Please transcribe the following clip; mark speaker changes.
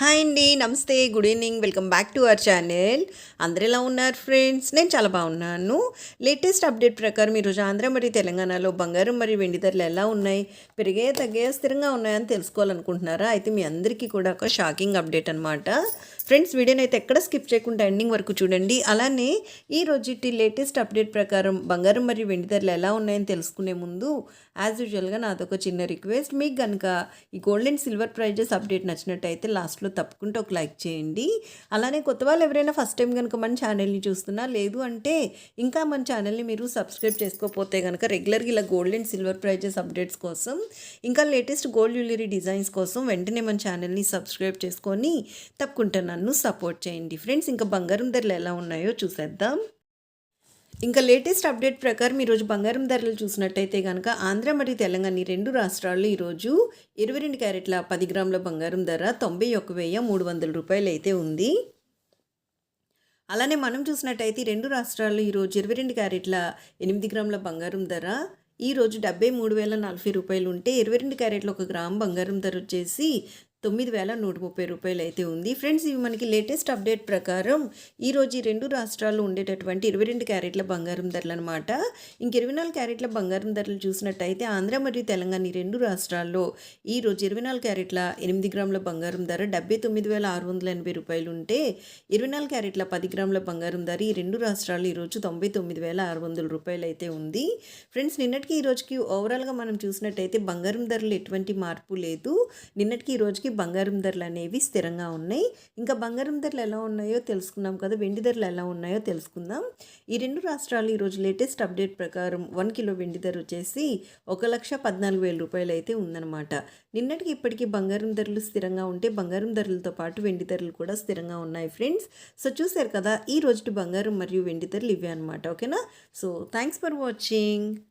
Speaker 1: Hi అండి నమస్తే good evening welcome back to our channel. అందరు ఎలా ఉన్నారు ఫ్రెండ్స్? నేను చాలా బాగున్నాను. లేటెస్ట్ అప్డేట్ ప్రకారం ఈరోజు ఆంధ్ర మరియు తెలంగాణలో బంగారం మరియు వెండి ధరలు ఎలా ఉన్నాయి? పెరిగే తగ్గే స్థిరంగా ఉన్నాయని తెలుసుకోవాలనుకుంటున్నారా? అయితే మీ అందరికీ కూడా ఒక షాకింగ్ అప్డేట్ అనమాట ఫ్రెండ్స్ వీడియోని అయితే ఎక్కడ స్కిప్ చేయకుండా ఎండింగ్ వరకు చూడండి. అలానే ఈ రోజుటి లేటెస్ట్ అప్డేట్ ప్రకారం బంగారం మరియు వెండి ధరలు ఎలా ఉన్నాయని తెలుసుకునే ముందు యాజ్ యూజువల్గా నాదొక చిన్న రిక్వెస్ట్. మీకు కనుక ఈ gold and silver prices update నచ్చినట్టయితే లాస్ట్లో తప్పకుండా ఒక లైక్ చేయండి. అలానే కొత్త వాళ్ళు ఎవరైనా ఫస్ట్ టైం కనుక మన ఛానల్ని చూస్తున్నా లేదు అంటే ఇంకా మన ఛానల్ని మీరు సబ్స్క్రైబ్ చేసుకోకపోతే కనుక రెగ్యులర్గా ఇలా gold and silver prices updates కోసం ఇంకా లేటెస్ట్ గోల్డ్ జ్యువెలరీ డిజైన్స్ కోసం వెంటనే మన ఛానల్ని సబ్స్క్రైబ్ చేసుకొని తప్పకుండా నన్ను సపోర్ట్ చేయండి. ఫ్రెండ్స్ ఇంకా బంగారం ధరలు ఎలా ఉన్నాయో చూసేద్దాం. ఇంకా లేటెస్ట్ అప్డేట్ ప్రకారం ఈరోజు బంగారం ధరలు చూసినట్టయితే కనుక ఆంధ్ర మరియు తెలంగాణ ఈ రెండు రాష్ట్రాల్లో ఈరోజు ఇరవై రెండు క్యారెట్ల పది గ్రాముల బంగారం ధర తొంభై ఒక వెయ్యి మూడు వందల రూపాయలు అయితే ఉంది. అలానే మనం చూసినట్టయితే రెండు రాష్ట్రాల్లో ఈరోజు ఇరవై రెండు క్యారెట్ల ఎనిమిది గ్రాముల బంగారం ధర ఈరోజు డెబ్బై మూడు వేల నలభై రూపాయలు ఉంటే ఇరవై రెండు క్యారెట్ల ఒక గ్రామ్ బంగారం ధర వచ్చేసి తొమ్మిది వేల నూట ముప్పై రూపాయలు అయితే ఉంది. ఫ్రెండ్స్ ఇవి మనకి లేటెస్ట్ అప్డేట్ ప్రకారం ఈరోజు ఈ రెండు రాష్ట్రాల్లో ఉండేటటువంటి ఇరవై రెండు క్యారెట్ల బంగారం ధరలు అనమాట ఇంక ఇరవై నాలుగు క్యారెట్ల బంగారం ధరలు చూసినట్టయితే ఆంధ్ర మరియు తెలంగాణ ఈ రెండు రాష్ట్రాల్లో ఈరోజు ఇరవై నాలుగు క్యారెట్ల ఎనిమిది గ్రాముల బంగారం ధర డెబ్బై తొమ్మిది వేల ఆరు వందల ఎనభై రూపాయలు ఉంటే ఇరవై నాలుగు క్యారెట్ల పది గ్రాముల బంగారం ధర ఈ రెండు రాష్ట్రాల్లో ఈరోజు తొంభై తొమ్మిది వేల ఆరు వందల రూపాయలు అయితే ఉంది. ఫ్రెండ్స్ నిన్నటికి ఈ రోజుకి ఓవరాల్గా మనం చూసినట్టయితే బంగారం ధరలు ఎటువంటి మార్పు లేదు. నిన్నటికి ఈ రోజుకి బంగారం ధరలు అనేవి స్థిరంగా ఉన్నాయి. ఇంకా బంగారం ధరలు ఎలా ఉన్నాయో తెలుసుకున్నాం కదా వెండి ధరలు ఎలా ఉన్నాయో తెలుసుకుందాం. ఈ రెండు రాష్ట్రాలు ఈరోజు లేటెస్ట్ అప్డేట్ ప్రకారం వన్ కిలో వెండి ధర వచ్చేసి ఒక లక్ష పద్నాలుగు వేల రూపాయలు అయితే ఉందన్నమాట. నిన్నటికి ఇప్పటికీ బంగారం ధరలు స్థిరంగా ఉంటే బంగారం ధరలతో పాటు వెండి ధరలు కూడా స్థిరంగా ఉన్నాయి ఫ్రెండ్స్. సో చూసారు కదా ఈ రోజు బంగారం మరియు వెండి ధరలు ఇవే అనమాట ఓకేనా? So thanks for watching